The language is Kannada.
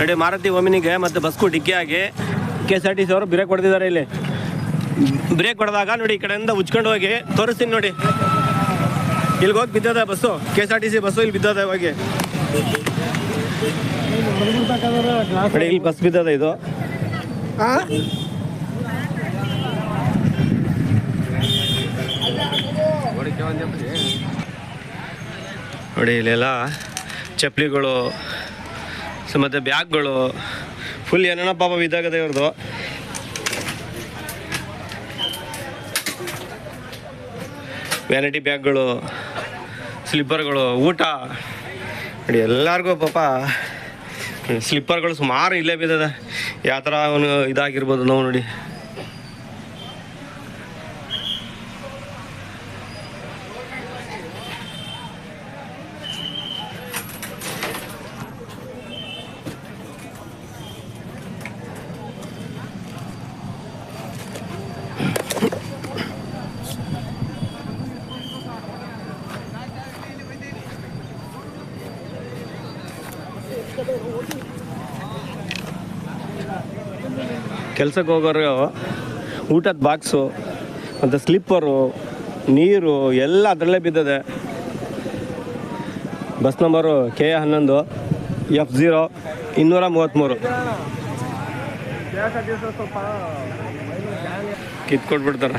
ನೋಡಿ ಮಾರುತಿ ಓಮಿನಿಗೆ ಮತ್ತು ಬಸ್ಗೂ ಡಿಕ್ಕಿ ಆಗಿ K S R T C ಅವರು ಬ್ರೇಕ್ ಹೊಡೆದಿದ್ದಾರೆ ಇಲ್ಲಿ. ಬ್ರೇಕ್ ಹೊಡೆದಾಗ ನೋಡಿ ಈ ಕಡೆಯಿಂದ ಉಚ್ಕೊಂಡು ಹೋಗಿ ತೋರಿಸ್ತೀನಿ ನೋಡಿ. ಇಲ್ಲಿಗೆ ಹೋಗಿ ಬಿದ್ದದ bus K S R T C bus ಇಲ್ಲಿ ಬಿದ್ದದ ಹೋಗಿ. ನೋಡಿ ಇಲ್ಲಿ ಬಸ್ ಬಿದ್ದದ ಇದು. ನೋಡಿ ಇಲ್ಲೆಲ್ಲ ಚಪ್ಪಲಿಗಳು ಸೊ ಮತ್ತು ಬ್ಯಾಗ್ಗಳು ಫುಲ್ ಏನೇನೋ ಪಾಪ ಬಿದ್ದಾಗದೆ ಇವ್ರದ್ದು ವ್ಯಾನಿಟಿ ಬ್ಯಾಗ್ಗಳು, ಸ್ಲಿಪ್ಪರ್ಗಳು, ಊಟ. ನೋಡಿ ಎಲ್ಲರಿಗೂ ಪಾಪ ಸ್ಲಿಪ್ಪರ್ಗಳು ಸುಮಾರು ಇಲ್ಲೇ ಬಿದ್ದದ. ಯಾವ ಥರ ಅವನು ಇದಾಗಿರ್ಬೋದು ನೋವು ನೋಡಿ. ಕೆಲ್ಸಕ್ಕೆ ಹೋಗೋರು ಊಟದ ಬಾಕ್ಸು ಮತ್ತು ಸ್ಲಿಪ್ಪರು ನೀರು, ಎಲ್ಲ ಅದರಲ್ಲೇ ಬಿದ್ದದೆ. ಬಸ್ ನಂಬರು ಕೆ ಎ ಹನ್ನೊಂದು, ಎಫ್ ಝೀರೋ ಇನ್ನೂರ ಮೂವತ್ತ್ಮೂರು ಕಿತ್ಕೊಟ್ಬಿಡ್ತಾರೆ.